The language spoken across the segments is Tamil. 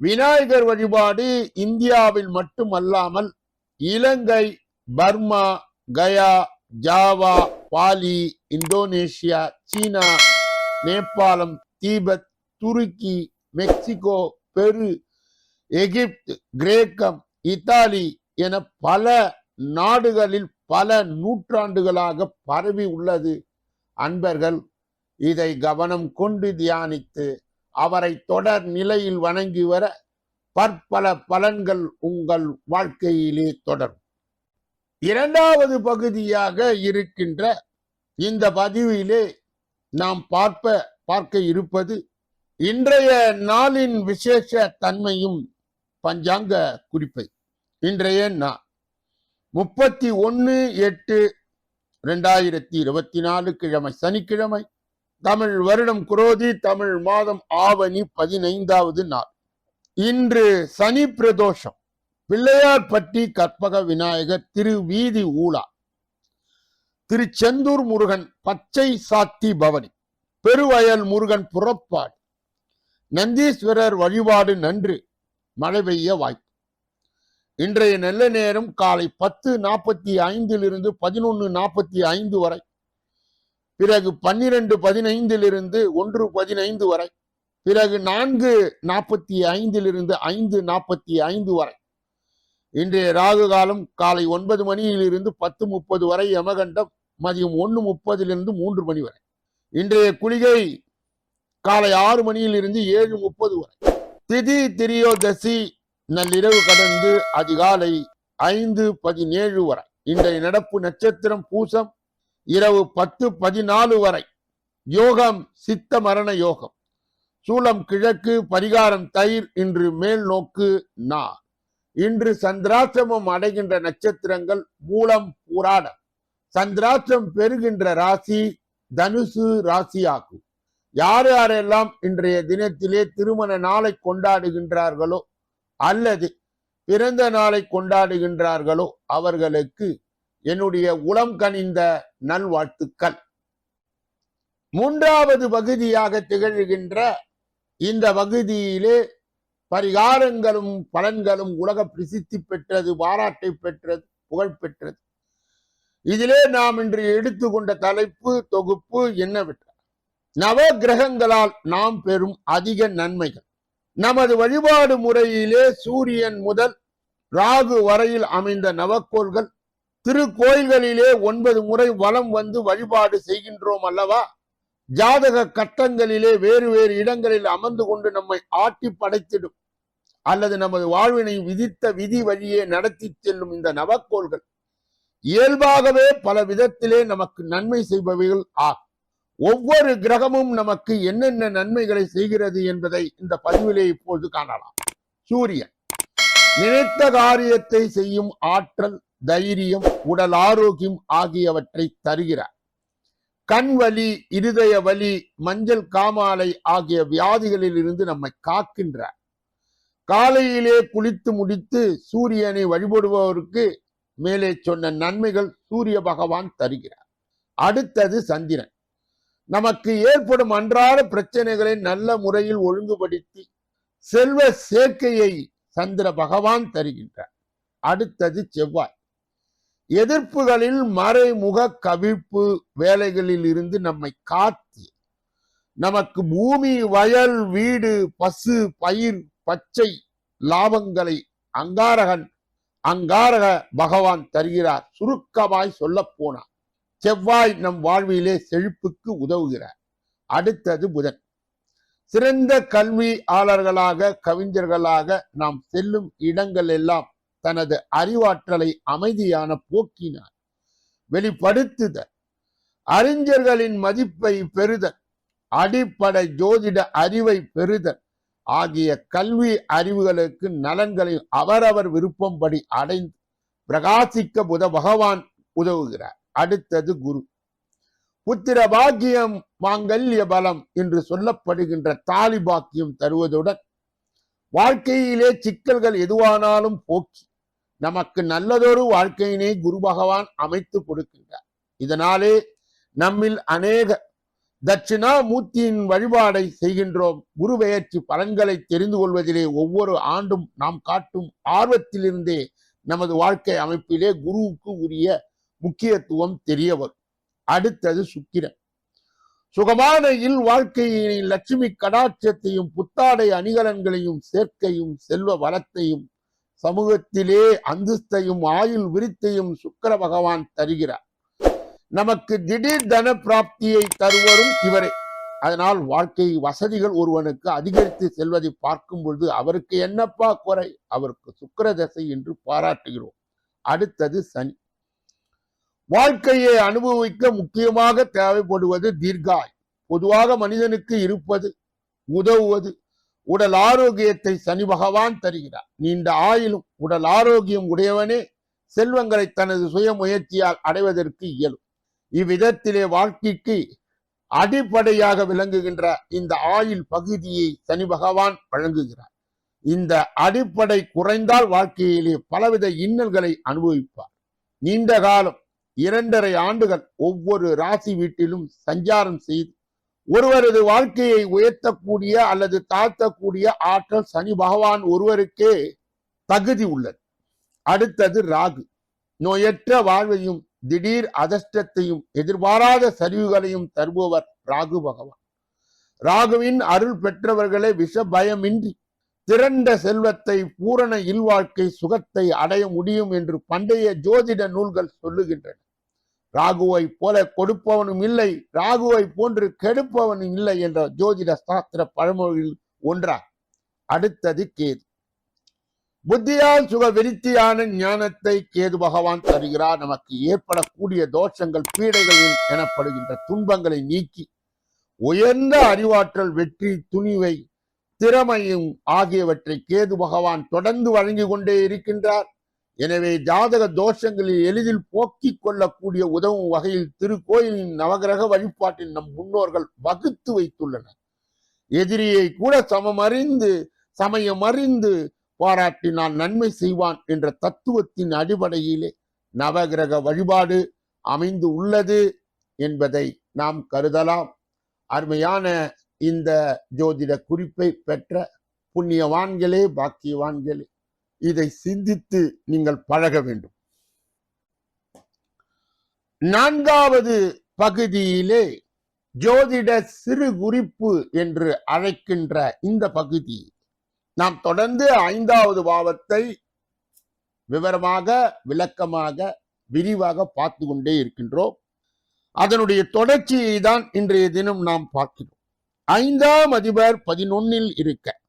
விநாயகர் வழிபாடு இந்தியாவில் மட்டுமல்லாமல் Ilangai Burma Gaya Java Bali Indonesia சீனா நேபாளம் தீபத் துருக்கி மெக்சிகோ பெரு எகிப்து கிரேக்கம் இத்தாலி என பல நாடுகளில் பல நூற்றாண்டுகளாக பரவி உள்ளது. அன்பர்கள் இதை கவனம் கொண்டு தியானித்து அவரை தொடர் நிலையில் வணங்கி வர பற்பல பலன்கள் உங்கள் வாழ்க்கையிலே தொடரும். இரண்டாவது பகுதியாக இருக்கின்ற இந்த பதிவிலே நாம் பார்ப்ப பார்க்க இருப்பது இன்றைய நாளின் விசேஷ தன்மையும் பஞ்சாங்க குறிப்பை. இன்றைய நாள் முப்பத்தி ஒன்னு எட்டு ரெண்டாயிரத்தி இருபத்தி நாலு கிழமை சனிக்கிழமை தமிழ் வருடம் குரோதி தமிழ் மாதம் ஆவணி பதினைந்தாவது நாள். இன்று சனி பிரதோஷம். பிள்ளையார்பட்டி கற்பக விநாயகர் திரு வீதி ஊலா திருச்செந்தூர் முருகன் பச்சை சாத்தி பவனி. பெருவயல் முருகன் புறப்பாடு. நந்தீஸ்வரர் வழிபாடு நன்று. மழை பெய்ய வாய்ப்பு. இன்றைய நல்ல நேரம் காலை பத்து நாற்பத்தி ஐந்திலிருந்து பதினொன்று நாற்பத்தி ஐந்து வரை. பிறகு பன்னிரண்டு பதினைந்திலிருந்து ஒன்று பதினைந்து வரை பிறகு நான்கு நாற்பத்தி ஐந்திலிருந்து ஐந்து நாற்பத்தி ஐந்து வரை. இன்றைய ராகு காலம் காலை ஒன்பது மணியிலிருந்து பத்து முப்பது வரை யமகண்டம் மதியம் ஒன்று முப்பதிலிருந்து மூன்று மணி வரை. இன்றைய குளிகை காலை ஆறு மணியிலிருந்து ஏழு முப்பது வரை. திதி திரியோதசி நள்ளிரவு கடந்து அதிகாலை ஐந்து பதினேழு வரை. இன்றைய நடப்பு நட்சத்திரம் பூசம் இரவு பத்து பதினாலு வரை. யோகம் சித்த மரண யோகம். சூலம் கிழக்கு பரிகாரம் தயிர் இன்று மேல் நோக்கு நா. இன்று சந்திராசிரமம் அடைகின்ற நட்சத்திரங்கள் மூலம் பூராடம். சந்திராசிரம் பெறுகின்ற ராசி தனுசு ராசியாகும். யார் யாரெல்லாம் இன்றைய தினத்திலே திருமண நாளை கொண்டாடுகின்றார்களோ அல்லது பிறந்த நாளை கொண்டாடுகின்றார்களோ அவர்களுக்கு என்னுடைய உளம் கனிந்த நல்வாழ்த்துக்கள். மூன்றாவது பகுதியாக திகழ்கின்ற இந்த பகுதியிலே பரிகாரங்களும் பலன்களும் உலக பிரசித்தி பெற்றது பாராட்டை பெற்றது புகழ் பெற்றது. இதிலே நாம் இன்று எடுத்துக்கொண்ட தலைப்பு தொகுப்பு என்னவென்றால் நவ கிரகங்களால் நாம் பெறும் அதிக நன்மைகள். நமது வழிபாடு முறையிலே சூரியன் முதல் ராகு வரையில் அமைந்த நவக்கோள்கள் திருக்கோயில்களிலே ஒன்பது முறை வலம் வந்து வழிபாடு செய்கின்றோம் அல்லவா? ஜாதக கட்டங்களிலே வேறு வேறு இடங்களில் அமர்ந்து கொண்டு நம்மை ஆட்டி படைத்திடும். அல்லது நமது வாழ்வினை விதித்த விதி வழியே நடத்தி செல்லும் இந்த நவக்கோள்கள். இயல்பாகவே பல விதத்திலே நமக்கு நன்மை செய்பவைகள் ஆகும் ஒவ்வொரு கிரகமும் நமக்கு என்னென்ன நன்மைகளை செய்கிறது என்பதை இந்த பதிவிலே இப்போது காணலாம். சூரியன். நினைத்த காரியத்தை செய்யும் ஆற்றல் தைரியம் உடல் ஆரோக்கியம் ஆகியவற்றை தருகிறார். கண் வலி இருதய வலி மஞ்சள் காமாலை ஆகிய வியாதிகளில் இருந்து நம்மை காக்கின்றார். காலையிலே குளித்து முடித்து சூரியனை வழிபடுபவருக்கு மேலே சொன்ன நன்மைகள் சூரிய பகவான் தருகிறார். அடுத்தது சந்திரன். நமக்கு ஏற்படும் அன்றாட பிரச்சனைகளை நல்ல முறையில் ஒழுங்குபடுத்தி செல்வ சேர்க்கையை சந்திர பகவான் தருகின்றார். அடுத்தது செவ்வாய். எதிர்ப்புகளில் மறைமுக கவிழ்ப்பு வேலைகளில் இருந்து நம்மை காத்து நமக்கு பூமி வயல் வீடு பசு பயிர் பச்சை லாபங்களை அங்காரகன் அங்காரக பகவான் தருகிறார். சுருக்கமாய் சொல்ல போனார் செவ்வாய் நம் வாழ்விலே செழிப்புக்கு உதவுகிறார். அடுத்தது புதன். சிறந்த கல்வியாளர்களாக கவிஞர்களாக நாம் செல்லும் இடங்கள் எல்லாம் தனது அறிவாற்றலை அமைதியான போக்கினார். வெளிப்படுத்துதல். அறிஞர்களின் மதிப்பை பெறுதல். அடிப்படை ஜோதிட அறிவை பெறுதல். ஆகிய கல்வி அறிவுகளுக்கு நலன்களை அவரவர் விருப்பம்படி அடைந்து பிரகாசிக்க புத பகவான் உதவுகிறார். அடுத்தது குரு. புத்திர பாக்கியம் மாங்கல்ய பலம் என்று சொல்லப்படுகின்ற தாலி பாக்கியம் தருவதுடன் வாழ்க்கையிலே சிக்கல்கள் எதுவானாலும் போக்கி நமக்கு நல்லதொரு வாழ்க்கையினை குரு பகவான் அமைத்து கொடுக்கின்றார். இதனாலே நம்மில் அநேக தட்சிணாமூர்த்தியின் வழிபாடை செய்கின்றோம். குருபெயர்ச்சி பலன்களை தெரிந்து கொள்வதிலே ஒவ்வொரு ஆண்டும் நாம் காட்டும் ஆர்வத்திலிருந்தே நமது வாழ்க்கை அமைப்பிலே குருவுக்கு உரிய முக்கியத்துவம் தெரிய வரும். அடுத்தது சுக்கிரன். சுகமான இல் வாழ்க்கையினை லட்சுமி கடாட்சத்தையும் புத்தாடை அணிகலன்களையும் சேர்க்கையும் செல்வ வளத்தையும் சமூகத்திலே அந்தஸ்தையும் ஆயுள் விருத்தையும் சுக்கிர பகவான் தருகிறார். நமக்கு திடீர் தன பிராப்தியை தருவரும் இவரே. அதனால் வாழ்க்கை வசதிகள் ஒருவனுக்கு அதிகரித்து செல்வதை பார்க்கும் பொழுது அவருக்கு என்னப்பா குறை? அவருக்கு சுக்கர தசை என்று பாராட்டுகிறோம். அடுத்தது சனி. வாழ்க்கையை அனுபவிக்க முக்கியமாக தேவைப்படுவது தீர்காய். பொதுவாக மனிதனுக்கு இருப்பது உதவுவது உடல் ஆரோக்கியத்தை சனி பகவான் தருகிறார். நீண்ட ஆயிலும் உடல் ஆரோக்கியம் உடையவனே செல்வங்களை தனது சுய முயற்சியால் அடைவதற்கு இயலும். இவ்விதத்திலே வாழ்க்கைக்கு அடிப்படையாக விளங்குகின்ற இந்த ஆயுள் பகுதியை சனி பகவான் வழங்குகிறார். இந்த அடிப்படை குறைந்தால் வாழ்க்கையிலே பலவித இன்னல்களை அனுபவிப்பார். நீண்ட காலம் இரண்டரை ஆண்டுகள் ஒவ்வொரு ராசி வீட்டிலும் சஞ்சாரம் செய்து ஒருவரது வாழ்க்கையை உயர்த்தக்கூடிய அல்லது தாழ்த்தக்கூடிய ஆற்றல் சனி பகவான் ஒருவருக்கே தகுதி உள்ளது. அடுத்தது ராகு. நோயற்ற வாழ்வையும் திடீர் அதிர்ஷ்டத்தையும் எதிர்பாராத சரிவுகளையும் தருபவர் ராகு பகவான். ராகுவின் அருள் பெற்றவர்களே விஷ பயமின்றி திரண்ட செல்வத்தை பூரண இல்வாழ்க்கை சுகத்தை அடைய முடியும் என்று பண்டைய ஜோதிட நூல்கள் சொல்லுகின்றன. ராகுவை போல கொடுப்பவனும் இல்லை ராகுவை போன்று கெடுப்பவனும் இல்லை என்ற ஜோதிட சாஸ்திர பழமொழியில் ஒன்றா? அடுத்தது கேது. புத்தியால் சுக விருத்தியான ஞானத்தை கேது பகவான் தருகிறார். நமக்கு ஏற்படக்கூடிய தோஷங்கள் பீடைகள் எனப்படுகின்ற துன்பங்களை நீக்கி உயர்ந்த அறிவாற்றல் வெற்றி துணிவை திறமையும் ஆகியவற்றை கேது பகவான் தொடர்ந்து வழங்கி கொண்டே இருக்கின்றார். எனவே ஜாதக தோஷங்களில் எளிதில் போக்கிக் கொள்ளக்கூடிய உதவும் வகையில் திருக்கோயிலின் நவகிரக வழிபாட்டில் நம் முன்னோர்கள் வகுத்து வைத்துள்ளனர். எதிரியை கூட சமமறிந்து சமயம் அறிந்து பாராட்டினால் நன்மை செய்வான் என்ற தத்துவத்தின் அடிப்படையிலே நவகிரக வழிபாடு அமைந்து உள்ளது என்பதை நாம் கருதலாம். அருமையான இந்த ஜோதிட குறிப்பை பெற்ற புண்ணியவான்களே பாக்கியவான்களே. இதை சிந்தித்து நீங்கள் பழக வேண்டும். நான்காவது பகுதியிலே ஜோதிட சிறு குறிப்பு என்று அழைக்கின்ற இந்த பகுதி. நாம் தொடர்ந்து ஐந்தாவது பாவத்தை விவரமாக விளக்கமாக விரிவாக பார்த்து கொண்டே இருக்கின்றோம். அதனுடைய தொடர்ச்சியை தான் இன்றைய தினம் நாம் பார்க்கிறோம். ஐந்தாம் அதிபர் பதினொன்னில் இருக்க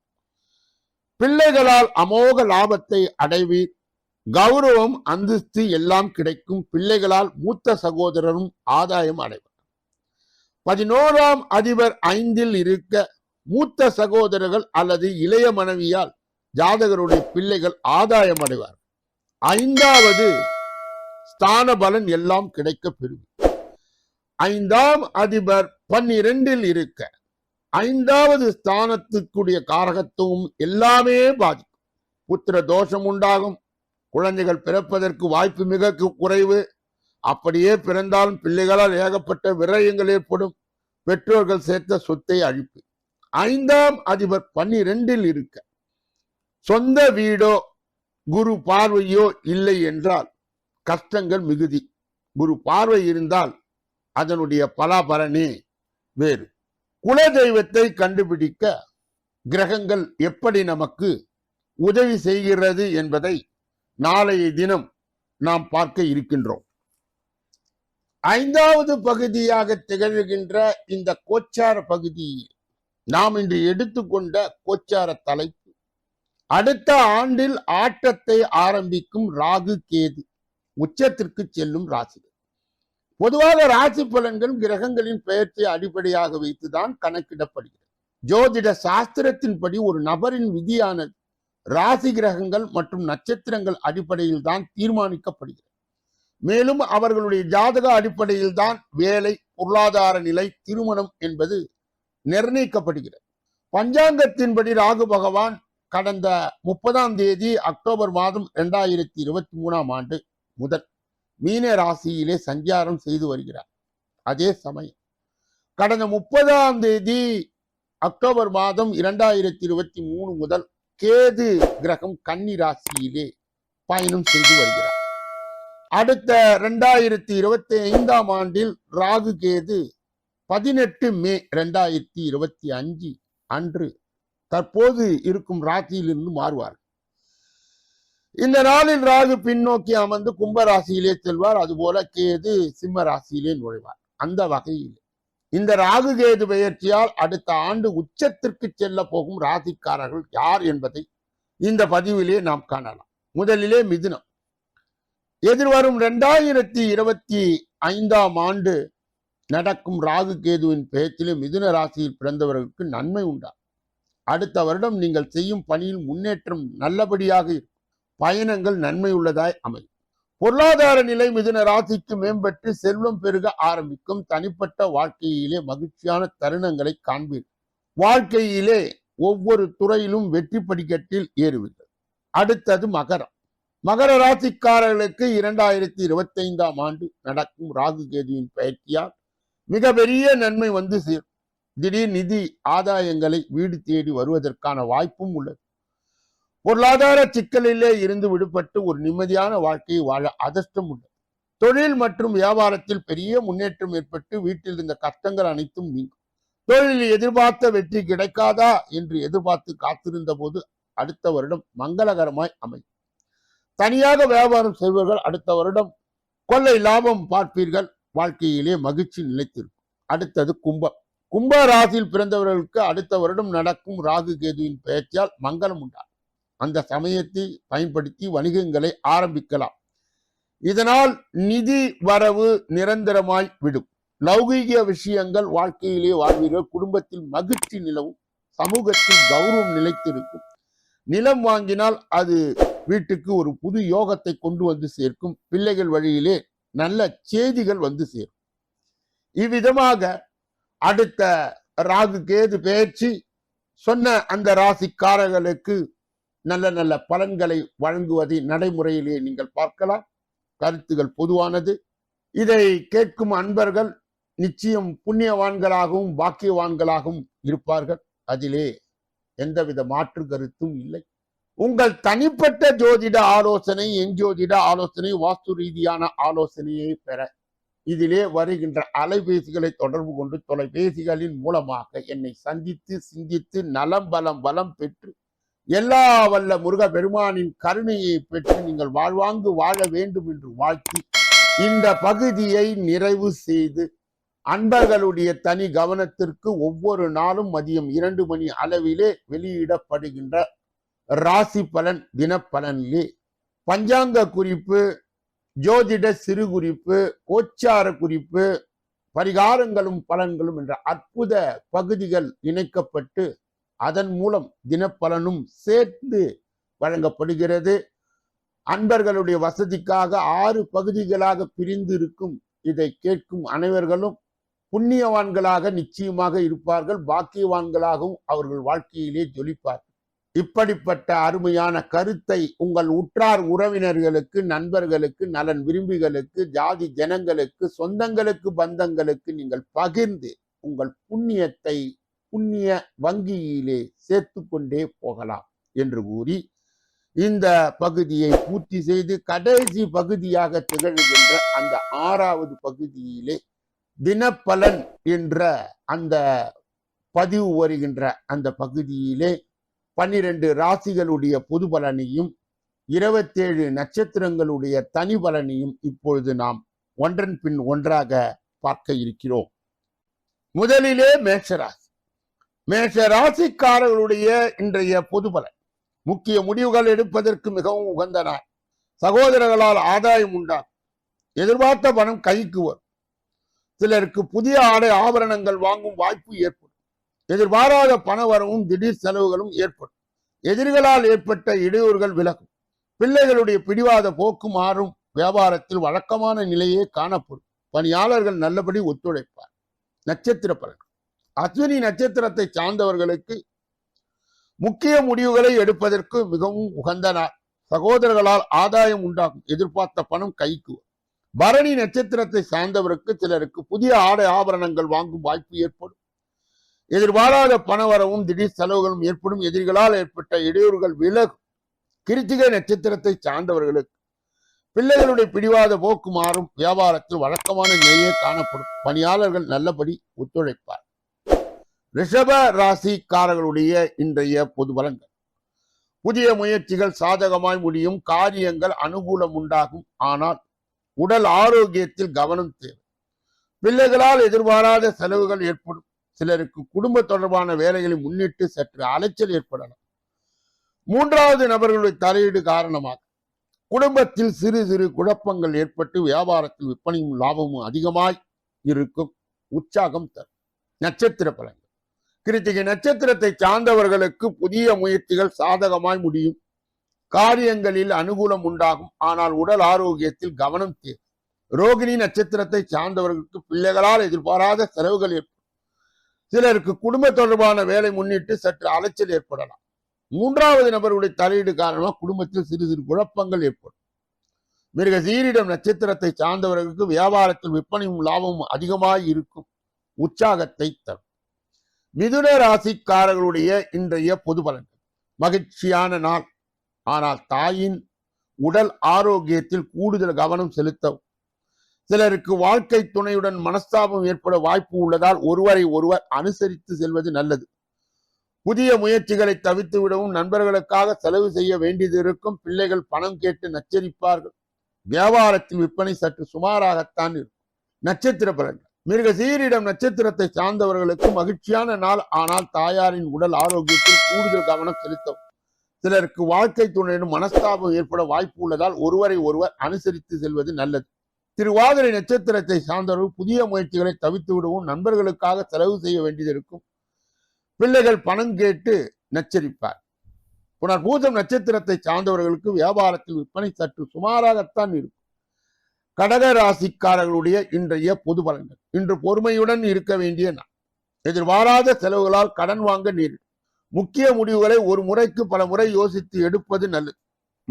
பிள்ளைகளால் அமோக லாபத்தை அடைவீர். கௌரவம் அந்தஸ்து எல்லாம் கிடைக்கும். பிள்ளைகளால் மூத்த சகோதரரும் ஆதாயம் அடைவர். பதினோராம் அதிபர் ஐந்தில் இருக்க மூத்த சகோதரர்கள் அல்லது இளைய மனைவியால் ஜாதகருடைய பிள்ளைகள் ஆதாயம் அடைவார். ஐந்தாவது ஸ்தான பலன் எல்லாம் கிடைக்க பெறும் ஐந்தாம் அதிபர் பன்னிரெண்டில் இருக்க ஐந்தாவது ஸ்தானத்துக்குரிய காரகத்துவம் எல்லாமே பாதிக்கும். புத்திர தோஷம் உண்டாகும். குழந்தைகள் பிறப்பதற்கு வாய்ப்பு மிக குறைவு. அப்படியே பிறந்தாலும் பிள்ளைகளால் ஏகப்பட்ட விரயங்கள் ஏற்படும். பெற்றோர்கள் சேர்த்த சொத்தை அழிப்பு. ஐந்தாம் அதிபர் பன்னிரெண்டில் இருக்க சொந்த வீடோ குரு பார்வையோ இல்லை என்றால் கஷ்டங்கள் மிகுதி. குரு பார்வை இருந்தால் அதனுடைய பலாபலனே வேறு. குல தெய்வத்தை கண்டுபிடிக்க கிரகங்கள் எப்படி நமக்கு உதவி செய்கிறது என்பதை நாளைய தினம் நாம் பார்க்க இருக்கின்றோம். ஐந்தாவது பகுதியாக திகழ்கின்ற இந்த கோச்சார பகுதியில் நாம் இன்று எடுத்துக்கொண்ட கோச்சார தலைப்பு. அடுத்த ஆண்டில் ஆட்டத்தை ஆரம்பிக்கும் ராகு கேது உச்சத்திற்கு செல்லும் ராசி பொதுவாக ராசி பலன்கள் கிரகங்களின் பெயர்ச்சியை அடிப்படையாக வைத்துதான் கணக்கிடப்படுகிறது. ஜோதிட சாஸ்திரத்தின்படி ஒரு நபரின் விதியானது ராசி கிரகங்கள் மற்றும் நட்சத்திரங்கள் அடிப்படையில் தான் தீர்மானிக்கப்படுகிறது. மேலும் அவர்களுடைய ஜாதக அடிப்படையில் தான் வேலை பொருளாதார நிலை திருமணம் என்பது நிர்ணயிக்கப்படுகிறது. பஞ்சாங்கத்தின்படி ராகு பகவான் கடந்த முப்பதாம் தேதி அக்டோபர் மாதம் இரண்டாயிரத்தி இருபத்தி மூணாம் ஆண்டு முதல் மீன ராசியிலே சஞ்சாரம் செய்து வருகிறார். அதே சமயம் கடந்த முப்பதாம் தேதி அக்டோபர் மாதம் இரண்டாயிரத்தி இருபத்தி மூணு முதல் கேது கிரகம் கன்னி ராசியிலே பயணம் செய்து வருகிறார். அடுத்த இரண்டாயிரத்தி இருபத்தி ஐந்தாம் ஆண்டில் ராகு கேது பதினெட்டு மே இரண்டாயிரத்தி இருபத்தி அஞ்சு அன்று தற்போது இருக்கும் ராசியிலிருந்து மாறுவார்கள் இந்த நாளில் ராகு பின்னோக்கி அமர்ந்து கும்ப ராசியிலே செல்வார். அதுபோல கேது சிம்ம ராசியிலே நுழைவார். அந்த வகையில் இந்த ராகு கேது பெயர்ச்சியால் அடுத்த ஆண்டு உச்சத்திற்கு செல்ல போகும் ராசிக்காரர்கள் யார் என்பதை இந்த பதிவிலே நாம் காணலாம். முதலிலே மிதுனம். எதிர்வரும் இரண்டாயிரத்தி இருபத்தி ஐந்தாம் ஆண்டு நடக்கும் ராகு கேதுவின் பெயர்ச்சியிலே மிதுன ராசியில் பிறந்தவர்களுக்கு நன்மை உண்டா அடுத்த வருடம் நீங்கள் செய்யும் பணியில் முன்னேற்றம் நல்லபடியாக இருக்கும். பயணங்கள் நன்மை உள்ளதாய் அமையும். பொருளாதார நிலை மிதுன ராசிக்கு மேம்பட்டு செல்வம் பெருக ஆரம்பிக்கும். தனிப்பட்ட வாழ்க்கையிலே மகிழ்ச்சியான தருணங்களை காண்பீர்கள் வாழ்க்கையிலே ஒவ்வொரு துறையிலும் வெற்றி படிக்கட்டில் ஏறுவீர்கள். அடுத்தது மகரம். மகர ராசிக்காரர்களுக்கு இரண்டாயிரத்தி இருபத்தி ஐந்தாம் ஆண்டு நடக்கும் ராகு கேதுவின் பயிற்சியால் மிகப்பெரிய நன்மை வந்து சேரும். திடீர் நிதி ஆதாயங்களை வீடு தேடி வருவதற்கான வாய்ப்பும் உள்ளது. பொருளாதார சிக்கலிலே இருந்து விடுபட்டு ஒரு நிம்மதியான வாழ்க்கையை வாழ அதிர்ஷ்டம் உள்ளது தொழில் மற்றும் வியாபாரத்தில் பெரிய முன்னேற்றம் ஏற்பட்டு வீட்டில் இருந்த கஷ்டங்கள் அனைத்தும் நீங்கும். தொழிலில் எதிர்பார்த்த வெற்றி கிடைக்காதா என்று எதிர்பார்த்து காத்திருந்த போது அடுத்த வருடம் மங்களகரமாய் அமையும். தனியாக வியாபாரம் செய்வர்கள் அடுத்த வருடம் கொள்ளை லாபம் பார்ப்பீர்கள். வாழ்க்கையிலே மகிழ்ச்சி நிலைத்திருக்கும். அடுத்தது கும்பம். கும்ப ராசியில் பிறந்தவர்களுக்கு அடுத்த வருடம் நடக்கும் ராகு கேதுவின் பெயர்ச்சியால் மங்களம் உண்டாகும். அந்த சமயத்தை பயன்படுத்தி வணிகங்களை ஆரம்பிக்கலாம். இதனால் நிதி வரவு நிரந்தரமாய் விடும். லௌகீக விஷயங்கள் வாழ்க்கையிலே வாழ்வீர்கள். குடும்பத்தில் மகிழ்ச்சி நிலவும். சமூகத்தில் கௌரவம் நிலைத்திருக்கும். நிலம் வாங்கினால் அது வீட்டுக்கு ஒரு புது யோகத்தை கொண்டு வந்து சேர்க்கும். பிள்ளைகள் வழியிலே நல்ல செய்திகள் வந்து சேரும். இவ்விதமாக அடுத்த ராகு கேது பேச்சு சொன்ன அந்த ராசிக்காரர்களுக்கு நல்ல நல்ல பலன்களை வழங்குவதை நடைமுறையிலே நீங்கள் பார்க்கலாம். கருத்துகள் பொதுவானது. இதை கேட்கும் அன்பர்கள் நிச்சயம் புண்ணியவான்களாகவும் பாக்கியவான்களாகவும் இருப்பார்கள். அதிலே எந்தவித மாற்று கருத்தும் இல்லை. உங்கள் தனிப்பட்ட ஜோதிட ஆலோசனை எஞ்சோதிட ஆலோசனை வாஸ்து ரீதியான ஆலோசனையை பெற இதிலே வருகின்ற அலைபேசிகளை தொடர்பு கொண்டு தொலைபேசிகளின் மூலமாக என்னை சந்தித்து சிந்தித்து நலம் பலம் பலம் பெற்று எல்லா வல்ல முருக பெருமானின் கருணையை பெற்று நீங்கள் வாழ்வாங்கு வாழ வேண்டும் என்று வாழ்த்தி இந்த பகுதியை நிறைவு செய்து அன்பர்களுடைய தனி கவனத்திற்கு ஒவ்வொரு நாளும் மதியம் இரண்டு மணி அளவிலே வெளியிடப்படுகின்ற ராசி பலன் தினப்பலனிலே. பஞ்சாங்க குறிப்பு ஜோதிட சிறு குறிப்பு கோச்சார குறிப்பு பரிகாரங்களும் பலன்களும் என்ற அற்புத பகுதிகள் இணைக்கப்பட்டு அதன் மூலம் தினப்பலனும் சேர்த்து வழங்கப்படுகிறது. அன்பர்களுடைய வசதிக்காக ஆறு பகுதிகளாக பிரிந்து இருக்கும் இதை கேட்கும் அனைவர்களும் புண்ணியவான்களாக நிச்சயமாக இருப்பார்கள். பாக்கியவான்களாகவும் அவர்கள் வாழ்க்கையிலே ஜொலிப்பார்கள் இப்படிப்பட்ட அருமையான கருத்தை உங்கள் உற்றார் உறவினர்களுக்கு நண்பர்களுக்கு நலன் விரும்பிகளுக்கு ஜாதி ஜனங்களுக்கு சொந்தங்களுக்கு பந்தங்களுக்கு நீங்கள் பகிர்ந்து உங்கள் புண்ணியத்தை புண்ணிய வங்கியிலே சேர்த்து கொண்டே போகலாம் என்று கூறி இந்த பகுதியை பூர்த்தி செய்து கடைசி பகுதியாக திகழ்கின்ற அந்த ஆறாவது பகுதியிலே தினப்பலன் என்ற அந்த பதிவு வருகின்ற அந்த பகுதியிலே பன்னிரண்டு ராசிகளுடைய பொது பலனையும் இருபத்தேழு நட்சத்திரங்களுடைய தனி பலனையும் இப்பொழுது நாம் ஒன்றன் பின் ஒன்றாக பார்க்க இருக்கிறோம். முதலிலே மேஷராசி. மேஷ ராசிக்காரர்களுடைய இன்றைய பொது பலன். முக்கிய முடிவுகள் எடுப்பதற்கு மிகவும் உகந்த நாள். சகோதரர்களால் ஆதாயம் உண்டாகும். எதிர்பார்த்த பணம் கைக்கு வரும். சிலருக்கு புதிய ஆடை ஆபரணங்கள் வாங்கும் வாய்ப்பு ஏற்படும். எதிர்பாராத பண வரவும் திடீர் செலவுகளும் ஏற்படும். எதிரிகளால் ஏற்பட்ட இடையூறுகள் விலகும். பிள்ளைகளுடைய பிடிவாத போக்கு மாறும். வியாபாரத்தில் வழக்கமான நிலையே காணப்படும். பணியாளர்கள் நல்லபடி ஒத்துழைப்பார். நட்சத்திர பலன். அஸ்வினி நட்சத்திரத்தை சார்ந்தவர்களுக்கு முக்கிய முடிவுகளை எடுப்பதற்கு மிகவும் உகந்த நாள். சகோதரர்களால் ஆதாயம் உண்டாகும் எதிர்பார்த்த பணம் கைக்கு பரணி நட்சத்திரத்தை சார்ந்தவருக்கு சிலருக்கு புதிய ஆடை ஆபரணங்கள் வாங்கும் வாய்ப்பு ஏற்படும். எதிர்பாராத பண வரவும் திடீர் செலவுகளும் ஏற்படும். எதிரிகளால் ஏற்பட்ட இடையூறுகள் விலகும். கிருத்திகை நட்சத்திரத்தை சார்ந்தவர்களுக்கு பிள்ளைகளுடைய பிடிவாத போக்கு மாறும். வியாபாரத்தில் வழக்கமான நிலையே காணப்படும். பணியாளர்கள் நல்லபடி ஒத்துழைப்பார். ரிஷப ராசிக்காரர்களுடைய இன்றைய பொது பலன்கள் புதிய முயற்சிகள் சாதகமாய் முடியும் காரியங்கள் அனுகூலம் உண்டாகும். ஆனால் உடல் ஆரோக்கியத்தில் கவனம் தேவை. பிள்ளைகளால் எதிர்பாராத செலவுகள் ஏற்படும். சிலருக்கு குடும்ப தொடர்பான வேலைகளை முன்னிட்டு சற்று அலைச்சல் ஏற்படலாம். மூன்றாவது நபர்களுடைய தலையீடு காரணமாக குடும்பத்தில் சிறு சிறு குழப்பங்கள் ஏற்பட்டு வியாபாரத்தில் விற்பனையும் லாபமும் அதிகமாய் இருக்கும். உற்சாகம் தரும். நட்சத்திர பலன்கள். கிருத்திகை நட்சத்திரத்தை சார்ந்தவர்களுக்கு புதிய முயற்சிகள் சாதகமாய் முடியும். காரியங்களில் அனுகூலம் உண்டாகும். ஆனால் உடல் ஆரோக்கியத்தில் கவனம் தேவை. ரோகிணி நட்சத்திரத்தை சார்ந்தவர்களுக்கு பிள்ளைகளால் எதிர்பாராத செலவுகள் ஏற்படும். சிலருக்கு குடும்ப தொடர்பான வேலை முன்னிட்டு சற்று அலைச்சல் ஏற்படலாம். மூன்றாவது நபருடைய தலையீடு காரணமாக குடும்பத்தில் சிறு சிறு குழப்பங்கள் ஏற்படும். மிருக சீரிடம் நட்சத்திரத்தை சார்ந்தவர்களுக்கு வியாபாரத்தில் விற்பனையும் லாபமும் அதிகமாய் இருக்கும். உற்சாகத்தை தரும். மிதுன ராசிக்காரர்களுடைய இன்றைய பொது பலன் மகிழ்ச்சியான நாள். ஆனால் தாயின் உடல் ஆரோக்கியத்தில் கூடுதல் கவனம் செலுத்தவும் சிலருக்கு வாழ்க்கை துணையுடன் மனஸ்தாபம் ஏற்பட வாய்ப்பு உள்ளதால் ஒருவரை ஒருவர் அனுசரித்து செல்வது நல்லது. புதிய முயற்சிகளை தவித்து விடவும் நண்பர்களுக்காக செலவு செய்ய வேண்டியது இருக்கும். பிள்ளைகள் பணம் கேட்டு நச்சரிப்பார்கள். வியாபாரத்தில் விற்பனை சற்று சுமாராகத்தான் இருக்கும். நட்சத்திர பலன் மிருக சீரிடம் நட்சத்திரத்தை சார்ந்தவர்களுக்கு மகிழ்ச்சியான நாள். ஆனால் தாயாரின் உடல் ஆரோக்கியத்தில் கூடுதல் கவனம் செலுத்தவும் சிலருக்கு வாழ்க்கை துணையிடம் மனஸ்தாபம் ஏற்பட வாய்ப்பு உள்ளதால் ஒருவரை ஒருவர் அனுசரித்து செல்வது நல்லது. திருவாதிரை நட்சத்திரத்தை சார்ந்தவர்கள் புதிய முயற்சிகளை தவித்து விடவும் நண்பர்களுக்காக செலவு செய்ய வேண்டியது இருக்கும். பிள்ளைகள் பணம் கேட்டு நச்சரிப்பார். புனர் பூஜம் நட்சத்திரத்தை சார்ந்தவர்களுக்கு வியாபாரத்தில் விற்பனை சற்று சுமாராகத்தான் இருக்கும். கடக ராசிக்காரர்களுடைய இன்றைய பொது பலன்கள். இன்று பொறுமையுடன் இருக்க வேண்டிய நாள். எதிர்பாராத செலவுகளால் கடன் வாங்க நேரிடும் முக்கிய முடிவுகளை ஒரு முறைக்கு பல முறை யோசித்து எடுப்பது நல்லது.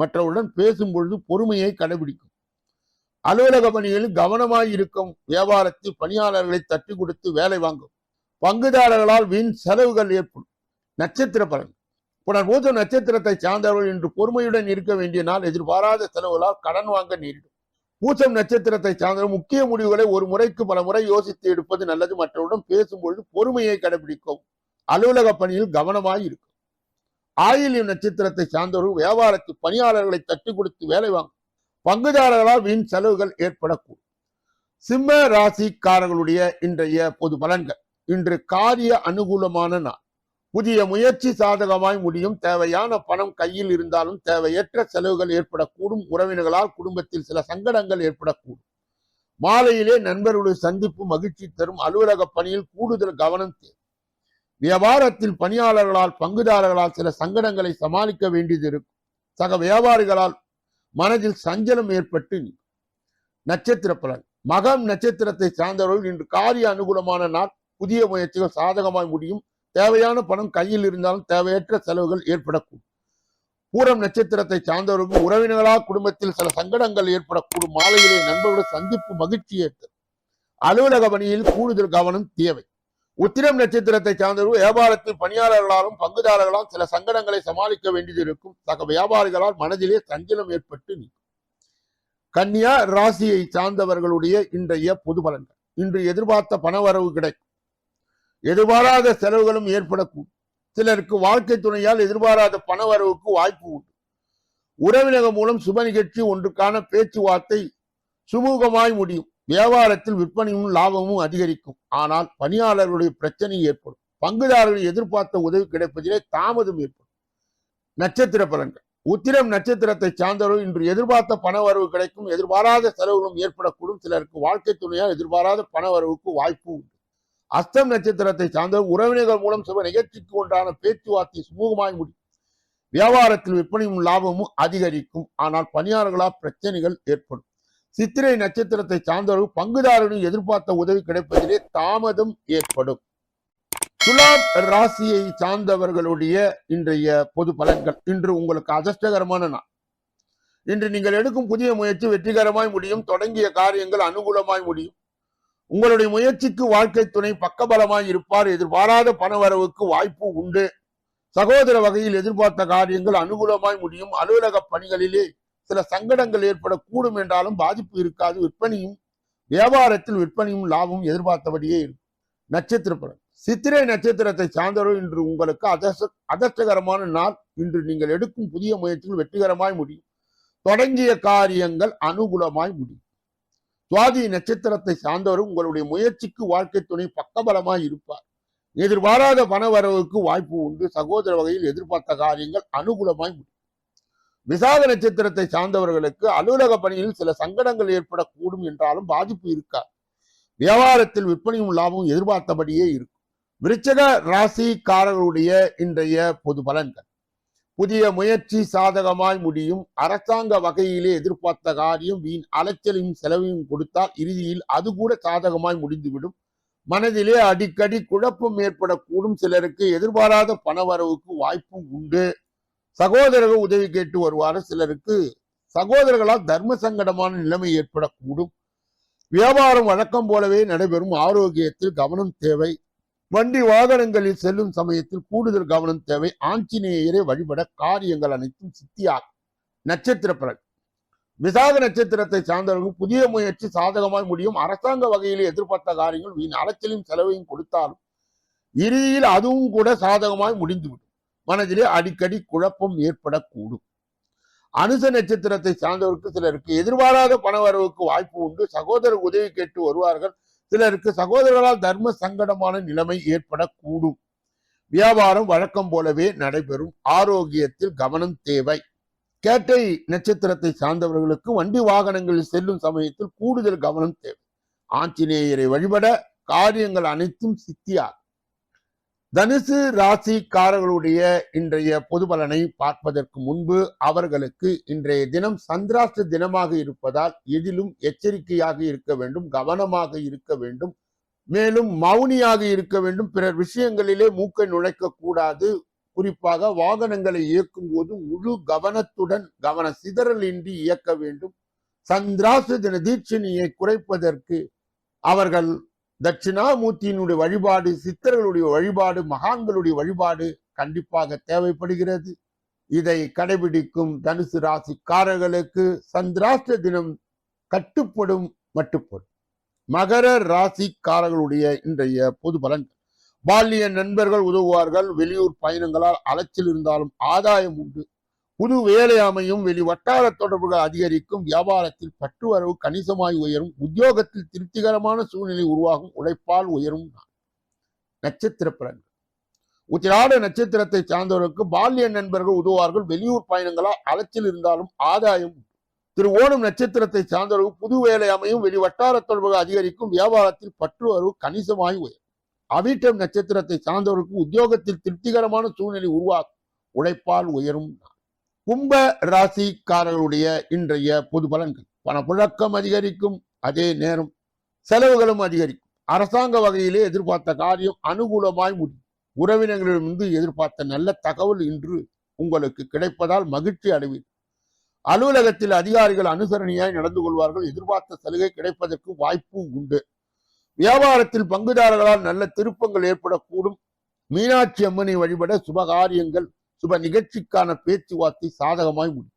மற்றவருடன் பேசும் பொழுது பொறுமையை கடைபிடிக்கும். அலுவலக பணிகளில் கவனமாய் இருக்கும் வியாபாரத்தில் பணியாளர்களை தட்டி கொடுத்து வேலை வாங்கும். பங்குதாரர்களால் வீண் செலவுகள் ஏற்படும். நட்சத்திர பலன். மூத்த நட்சத்திரத்தை சார்ந்தவர்கள் இன்று பொறுமையுடன் இருக்க வேண்டிய நாள். எதிர்பாராத செலவுகளால் கடன் வாங்க நேரிடும். பூசம் நட்சத்திரத்தை சார்ந்த முக்கிய முடிவுகளை ஒரு முறைக்கு பல முறை யோசித்து எடுப்பது நல்லது. மற்றவருடன் பேசும்பொழுது பொறுமையை கடைபிடிக்கும் அலுவலக பணியில் கவனமாய் இருக்கும். ஆயிலியம் நட்சத்திரத்தை சார்ந்தவர்கள் வியாபாரத்தில் பணியாளர்களை தட்டி கொடுத்து வேலை வாங்கும். பங்குதாரர்களால் வீண் செலவுகள் ஏற்படக்கூடும். சிம்ம ராசிக்காரர்களுடைய இன்றைய பொது பலன்கள். இன்று காரிய அனுகூலமான நாள். புதிய முயற்சி சாதகமாய் முடியும். தேவையான பணம் கையில் இருந்தாலும் தேவையற்ற செலவுகள் ஏற்படக்கூடும். உறவினர்களால் குடும்பத்தில் சில சங்கடங்கள் ஏற்படக்கூடும். மாலையிலே நண்பர்களுடைய சந்திப்பு மகிழ்ச்சி தரும். அலுவலக பணியில் கூடுதல் கவனம் தேவை. வியாபாரத்தில் பணியாளர்களால் பங்குதாரர்களால் சில சங்கடங்களை சமாளிக்க வேண்டியது இருக்கும். சக வியாபாரிகளால் மனதில் சஞ்சலம் ஏற்பட்டு நட்சத்திர பலன். மகம் நட்சத்திரத்தை சார்ந்தவர்கள் இன்று காரிய அனுகூலமான நாள். புதிய முயற்சிகள் சாதகமாய் முடியும். தேவையான பணம் கையில் இருந்தாலும் தேவையற்ற செலவுகள் ஏற்படக்கூடும். பூரம் நட்சத்திரத்தை சார்ந்தவர்களுக்கு உறவினர்களா குடும்பத்தில் சில சங்கடங்கள் ஏற்படக்கூடும். மாலையிலே நண்பர்களுடன் சந்திப்பு மகிழ்ச்சி ஏற்படும் அலுவலக பணியில் கூடுதல் கவனம் தேவை. உத்திரம் நட்சத்திரத்தை சார்ந்தவர்கள் வியாபாரத்தில் பணியாளர்களாலும் பங்குதாரர்களாலும் சில சங்கடங்களை சமாளிக்க வேண்டியது இருக்கும். சக வியாபாரிகளால் மனதிலே சஞ்சலம் ஏற்பட்டு நீங்கும் கன்னியா ராசியை சார்ந்தவர்களுடைய இன்றைய பொது பலன்கள். இன்று எதிர்பார்த்த பணவரவு கிடைக்கும். எதிர்பாராத செலவுகளும் ஏற்படக்கூடும் சிலருக்கு வாழ்க்கை துணையால் எதிர்பாராத பணவரவுக்கு வாய்ப்பு உண்டு. உறவினர்கள் மூலம் சுப நிகழ்ச்சி ஒன்றுக்கான பேச்சுவார்த்தை சுமூகமாய் முடியும். வியாபாரத்தில் விற்பனையும் லாபமும் அதிகரிக்கும். ஆனால் பணியாளர்களுடைய பிரச்சனை ஏற்படும். பங்குதாரர்கள் எதிர்பார்த்த உதவி கிடைப்பதிலே தாமதம் ஏற்படும். நட்சத்திர பலன்கள். உத்திரம் நட்சத்திரத்தை சார்ந்தவர்கள் இன்று எதிர்பார்த்த பண வரவு கிடைக்கும். எதிர்பாராத செலவுகளும் ஏற்படக்கூடும். சிலருக்கு வாழ்க்கை துணையால் எதிர்பாராத பண வரவுக்கு வாய்ப்பு உண்டு. அஸ்தம் நட்சத்திரத்தை சார்ந்த உறவினர்கள் மூலம் சுப நிகழ்ச்சிக்கு உண்டான பேச்சுவார்த்தை சுமூகமாய் முடியும் வியாபாரத்தில் விற்பனையும் லாபமும் அதிகரிக்கும். ஆனால் பணியாளர்களால் பிரச்சனைகள் ஏற்படும். சித்திரை நட்சத்திரத்தை சார்ந்தவர்கள் பங்குதாரர்களின் எதிர்பார்த்த உதவி கிடைப்பதிலே தாமதம் ஏற்படும். துலாம் ராசியை சார்ந்தவர்களுடைய இன்றைய பொது பலன்கள். இன்று உங்களுக்கு அதிர்ஷ்டகரமான நாள். இன்று நீங்கள் எடுக்கும் புதிய முயற்சி வெற்றிகரமாய் முடியும். தொடங்கிய காரியங்கள் அனுகூலமாய் முடியும். உங்களுடைய முயற்சிக்கு வாழ்க்கை துணை பக்கபலமாய் இருப்பார். எதிர்பாராத பணவரவுக்கு வாய்ப்பு உண்டு. சகோதர வகையில் எதிர்பார்த்த காரியங்கள் அனுகூலமாய் முடியும். அலுவலக பணிகளிலே சில சங்கடங்கள் ஏற்படக்கூடும் என்றாலும் பாதிப்பு இருக்காது. விற்பனையும் வியாபாரத்தில் விற்பனையும் லாபம் எதிர்பார்த்தபடியே இருக்கும். நட்சத்திர பலன் சித்திரை நட்சத்திரத்தை சார்ந்தவர்கள் இன்று உங்களுக்கு அதர்ஷ அதிர்ஷ்டகரமான நாள். இன்று நீங்கள் எடுக்கும் புதிய முயற்சிகள் வெற்றிகரமாய் முடியும். தொடங்கிய காரியங்கள் அனுகூலமாய் முடியும். சுவாதி நட்சத்திரத்தை சார்ந்தவர் உங்களுடைய முயற்சிக்கு வாழ்க்கை துணை பக்கபலமாய் இருப்பார். எதிர்பாராத பண வரவுக்கு வாய்ப்பு உண்டு. சகோதர வகையில் எதிர்பார்த்த காரியங்கள் அனுகூலமாய் முடியும். விசாக நட்சத்திரத்தை சார்ந்தவர்களுக்கு அலுவலக பணியில் சில சங்கடங்கள் ஏற்படக்கூடும் என்றாலும் பாதிப்பு இருக்காது. வியாபாரத்தில் விற்பனையும் லாபமும் எதிர்பார்த்தபடியே இருக்கும். விருச்சக ராசிக்காரர்களுடைய இன்றைய பொது பலன்கள். புதிய முயற்சி சாதகமாய் முடியும். அரசாங்க வகையிலே எதிர்பார்த்த காரியம் வீண் அலைச்சலையும் செலவையும் கொடுத்தால் இறுதியில் அது கூட சாதகமாய் முடிந்துவிடும். மனதிலே அடிக்கடி குழப்பம் ஏற்படக்கூடும். சிலருக்கு எதிர்பாராத பணவரவுக்கு வாய்ப்பும் உண்டு. சகோதரர்கள் உதவி கேட்டு வருவார சிலருக்கு சகோதரர்களால் தர்ம சங்கடமான நிலைமை ஏற்படக்கூடும். வியாபாரம் வழக்கம் போலவே நடைபெறும். ஆரோக்கியத்தில் கவனம் தேவை. வண்டி வாகனங்களில் செல்லும் சமயத்தில் கூடுதல் கவனம் தேவை. ஆஞ்சநேயரை வழிபட காரியங்கள் அனைத்தும் சித்தியாகும் நட்சத்திர பலன். விசாக நட்சத்திரத்தை சார்ந்தவர்கள் புதிய முயற்சி சாதகமாய் முடியும். அரசாங்க வகையில் எதிர்பார்த்த காரியங்கள் வீண். அலைச்சலையும் செலவையும் கொடுத்தாலும் இறுதியில் அதுவும் கூட சாதகமாய் முடிந்துவிடும். மனதிலே அடிக்கடி குழப்பம் ஏற்படக்கூடும். அனுச நட்சத்திரத்தை சார்ந்தவருக்கு சிலருக்கு எதிர்பாராத பணவரவுக்கு வாய்ப்பு உண்டு. சகோதரர் உதவி கேட்டு வருவார்கள். சிலருக்கு சகோதரர்களால் தர்ம சங்கடமான நிலைமை ஏற்படக்கூடும். வியாபாரம் வழக்கம் போலவே நடைபெறும். ஆரோக்கியத்தில் கவனம் தேவை. கேட்டை நட்சத்திரத்தை சார்ந்தவர்களுக்கு வண்டி வாகனங்களில் செல்லும் சமயத்தில் கூடுதல் கவனம் தேவை. ஆஞ்சநேயரை வழிபட காரியங்கள் அனைத்தும் சித்தியாகும் தனுசு ராசிக்காரர்களுடைய இன்றைய பொது பலனை பார்ப்பதற்கு முன்பு அவர்களுக்கு இன்றைய தினம் சந்திராஷ்ட தினமாக இருப்பதால் எதிலும் எச்சரிக்கையாக இருக்க வேண்டும் கவனமாக இருக்க வேண்டும். மேலும் மௌனியாக இருக்க வேண்டும். பிறர் விஷயங்களிலே மூக்கை நுழைக்க கூடாது. குறிப்பாக வாகனங்களை இயக்கும் போது முழு கவனத்துடன் கவன சிதறலின்றி இயக்க வேண்டும். சந்திராசு தின தீட்சணியை குறைப்பதற்கு அவர்கள் தட்சிணாமூர்த்தியினுடைய வழிபாடு சித்தர்களுடைய வழிபாடு மகான்களுடைய வழிபாடு கண்டிப்பாக தேவைப்படுகிறது. இதை கடைபிடிக்கும் தனுசு ராசிக்காரர்களுக்கு சந்திராஷ்ட தினம் கட்டுப்படும் மட்டுப்படும். மகர ராசிக்காரர்களுடைய இன்றைய பொது பலன்கள். பால்ய நண்பர்கள் உதவுவார்கள் வெளியூர் பயணங்களால் அலைச்சல் இருந்தாலும் ஆதாயம் உண்டு. புது வேலை அமையும் வெளி வட்டார தொடர்புகள் அதிகரிக்கும் வியாபாரத்தில் பற்றுவரவு கணிசமாய் உயரும் உத்தியோகத்தில் திருப்திகரமான சூழ்நிலை உருவாகும் உழைப்பால் உயரும் நட்சத்திர பலன்கள். உத்திராட நட்சத்திரத்தை சார்ந்தவர்களுக்கு பால்ய நண்பர்கள் உதவுவார்கள் வெளியூர் பயணங்களால் அலைச்சல் இருந்தாலும் ஆதாயம் திரு ஓணம் நட்சத்திரத்தை சார்ந்தவர்கள் புது வேலை அமையும் வெளி வட்டார தொடர்புகள் அதிகரிக்கும் வியாபாரத்தில் பற்றுவரவு கணிசமாய் உயரும். அவிட்டம் நட்சத்திரத்தை சார்ந்தவர்களுக்கு உத்தியோகத்தில் திருப்திகரமான சூழ்நிலை உருவாகும் உழைப்பால் உயரும் நான் கும்ப ராசிக்காரர்களுடைய இன்றைய பொது பலன்கள். பணப்புழக்கம் அதிகரிக்கும் அதே நேரம் செலவுகளும் அதிகரிக்கும். அரசாங்க வகையிலே எதிர்பார்த்த காரியம் அனுகூலமாய் முடியும். உறவினர்களிடமிருந்து எதிர்பார்த்த நல்ல தகவல் இன்று உங்களுக்கு கிடைப்பதால் மகிழ்ச்சி அடைவீர். அலுவலகத்தில் அதிகாரிகள் அனுசரணையாய் நடந்து கொள்வார்கள். எதிர்பார்த்த சலுகை கிடைப்பதற்கு வாய்ப்பு உண்டு. வியாபாரத்தில் பங்குதாரர்களால் நல்ல திருப்பங்கள் ஏற்படக்கூடும். மீனாட்சி அம்மனை வழிபட சுபகாரியங்கள் சுப நிகழ்ச்சிக்கான பேச்சுவார்த்தை சாதகமாய் முடியும்.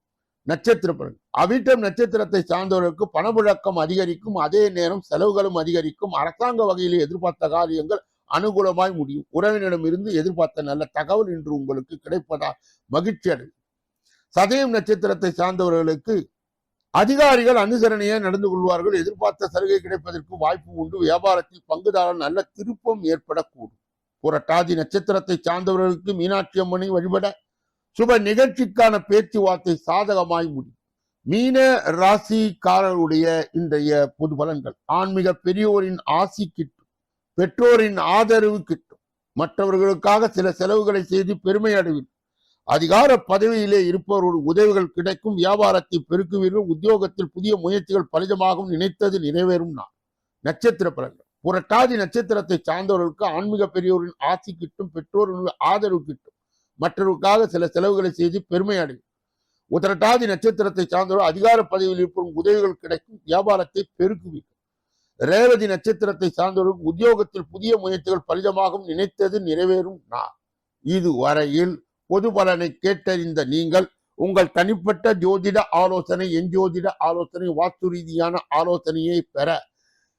நட்சத்திர பலன் அவிட்டம் நட்சத்திரத்தை சார்ந்தவர்களுக்கு பணப்புழக்கம் அதிகரிக்கும் அதே நேரம் செலவுகளும் அதிகரிக்கும் அரசாங்க வகையில் எதிர்பார்த்த காரியங்கள் அனுகூலமாய் முடியும். உறவினரிடமிருந்து எதிர்பார்த்த நல்ல தகவல் இன்று உங்களுக்கு கிடைப்பதா மகிழ்ச்சி அடையும். சதயம் நட்சத்திரத்தை சார்ந்தவர்களுக்கு அதிகாரிகள் அனுசரணையே நடந்து கொள்வார்கள். எதிர்பார்த்த சலுகை கிடைப்பதற்கு வாய்ப்பு உண்டு. வியாபாரத்தில் பங்குதாரர் நல்ல திருப்பம் ஏற்படக்கூடும். புரட்டாதி நட்சத்திரத்தை சார்ந்தவர்களுக்கு மீனாட்சி அம்மனை வழிபட சுப நிகழ்ச்சிக்கான பேச்சுவார்த்தை சாதகமாய் முடியும். மீன ராசிக்காரருடைய இன்றைய பொது பலன்கள். ஆன்மீக பெரியோரின் ஆசி கிட்டும் பெற்றோரின் ஆதரவு கிட்டும் மற்றவர்களுக்காக சில செலவுகளை செய்து பெருமை அடைவீர்கள் அதிகார பதவியிலே இருப்பவரோடு உதவிகள் கிடைக்கும் வியாபாரத்தை பெருக்குவீர்கள் உத்தியோகத்தில் புதிய முயற்சிகள் பலிதமாகும் நினைத்தது நிறைவேறும் நான் நட்சத்திர பலன்கள். புரட்டாதி நட்சத்திரத்தை சார்ந்தவர்களுக்கு ஆன்மீக பெரியோரின் ஆசி கிட்டும் பெற்றோரின் ஆதரவு கிட்டும். மற்றவர்களுக்காக சில செலவுகளை செய்து பெருமை அடையும். உத்திரட்டாதி நட்சத்திரத்தை சார்ந்தவர்கள் அதிகார பதவியில் இருப்பவரும் உதவிகள் கிடைக்கும் வியாபாரத்தை பெருக்குவீர்கள் ரேவதி நட்சத்திரத்தை சார்ந்தவர்களுக்கு உத்தியோகத்தில் புதிய முயற்சிகள் பலிதமாகும் நினைத்தது நிறைவேறும் நான் இதுவரையில் பொது பலனை கேட்டறிந்த நீங்கள் உங்கள் தனிப்பட்ட ஜோதிட ஆலோசனை எஞ்சோதிட ஆலோசனை வாஸ்து ரீதியான ஆலோசனையை பெற